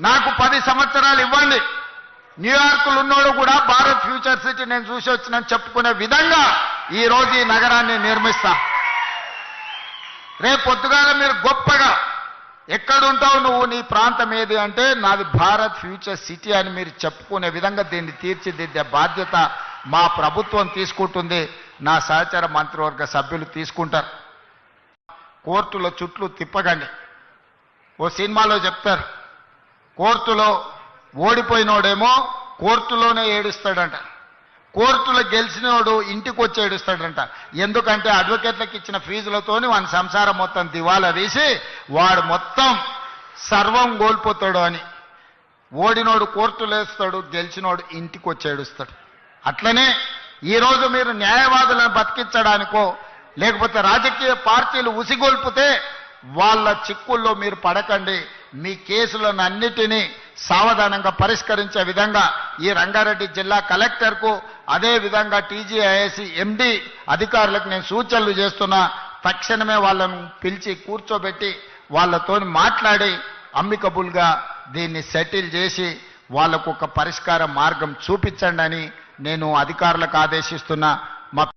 నాకు పది సంవత్సరాలు ఇవ్వండి. న్యూయార్క్లో ఉన్నోడు కూడా భారత్ ఫ్యూచర్ సిటీ నేను చూసి వచ్చినని చెప్పుకునే విధంగా ఈరోజు ఈ నగరాన్ని నిర్మిస్తా. రేపు పొద్దుగాల మీరు గొప్పగా ఎక్కడుంటావు నువ్వు నీ ప్రాంతం ఏది అంటే నాది భారత్ ఫ్యూచర్ సిటీ అని మీరు చెప్పుకునే విధంగా దీన్ని తీర్చిదిద్దే బాధ్యత మా ప్రభుత్వం తీసుకుంటుంది. నా సహచర మంత్రివర్గ సభ్యులు తీసుకుంటారు. కోర్టులో చుట్లు తిప్పకండి. ఓ సినిమాలో చెప్తారు. కోర్టులో ఓడిపోయినోడేమో కోర్టులోనే ఏడుస్తాడంట. కోర్టులో గెలిచినోడు ఇంటికి వచ్చి ఏడుస్తాడంట. ఎందుకంటే అడ్వకేట్లకు ఇచ్చిన ఫీజులతోని వాని సంసారం మొత్తం దివాలా తీసి వాడు మొత్తం సర్వం కోల్పోతాడు అని. ఓడినోడు కోర్టులో వేస్తాడు గెలిచినోడు ఇంటికి వచ్చి ఏడుస్తాడు. అట్లనే ఈరోజు మీరు న్యాయవాదులను బతికించడానికో లేకపోతే రాజకీయ పార్టీలు ఉసిగొల్పితే వాళ్ళ చిక్కుల్లో మీరు పడకండి. మీ కేసులను అన్నిటినీ సావధానంగా పరిష్కరించే విధంగా ఈ రంగారెడ్డి జిల్లా కలెక్టర్కు అదేవిధంగా టీజీఐఎస్సి ఎండి అధికారులకు నేను సూచనలు చేస్తున్నా తక్షణమే వాళ్ళను పిలిచి కూర్చోబెట్టి వాళ్ళతో మాట్లాడి అమ్మికబుల్గా దీన్ని సెటిల్ చేసి వాళ్ళకు ఒక పరిష్కార మార్గం చూపించండి అని నేను అధికారులకు ఆదేశిస్తున్నా.